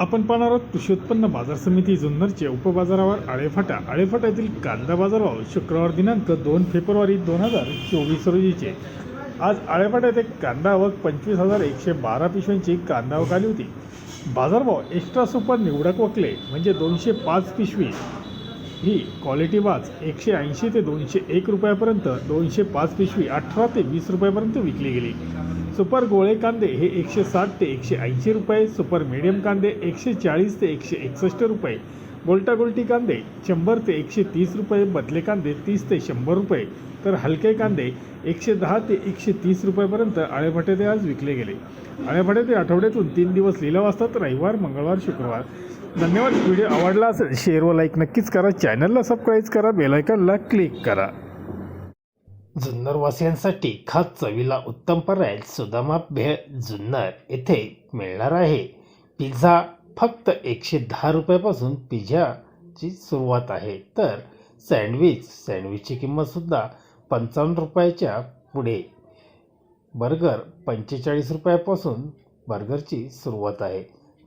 आपण पाहणार आहोत कृषी उत्पन्न बाजार समिती जुन्नरचे उपबाजारावर आळेफाटा आळेफाट्यातील कांदा बाजारभाव शुक्रवार दिनांक दोन फेब्रुवारी दोन हजार चोवीस रोजीचे. आज आळेफाट्यात एक कांदा आवक पंचवीस हजार एकशे बारा पिशव्यांची कांदा आवक आली होती. बाजारभाव एक्स्ट्रा सुपर निवडक वकले म्हणजे दोनशे पाच पिशवी. ही क्वालिटी वाच एकशे ऐंशी ते दोनशे एक रुपयापर्यंत दोनशे पाच पिशवी अठरा ते वीस रुपयापर्यंत विकली गेली. सुपर गोळे कांदे हे एकशे साठ ते एकशे ऐंशी रुपये सुपर मीडियम कांदे एकशे चाळीस ते एकशे एकसष्ट रुपये गोल्टा गोल्टी कांदे शंभर ते एकशे तीस रुपये बदले कांदे तीस ते शंभर रुपये तर हलके कांदे एकशे दहा ते एकशे तीस रुपयापर्यंत आळेफाटे ते आज विकले गेले. आळेफाटे ते आठवड्यातून तीन दिवस लिलाव असतात रविवार मंगळवार शुक्रवार. धन्यवाद. व्हिडिओ आवडला असेल शेअर व लाईक नक्कीच करा. चॅनलला सबस्क्राईब करा. बेलायकनला क्लिक करा. जुन्नरवासियांसाठी खास चवीला उत्तम पर्याय सुदामा भेळ जुन्नर येथे मिळणार आहे. पिझ्झा फक्त एकशे दहा रुपयापासून पिझ्झाची सुरुवात आहे. तर सँडविच सँडविचची किंमतसुद्धा पंचावन्न रुपयाच्या पुढे. बर्गर पंचेचाळीस रुपयापासून बर्गरची सुरुवात आहे.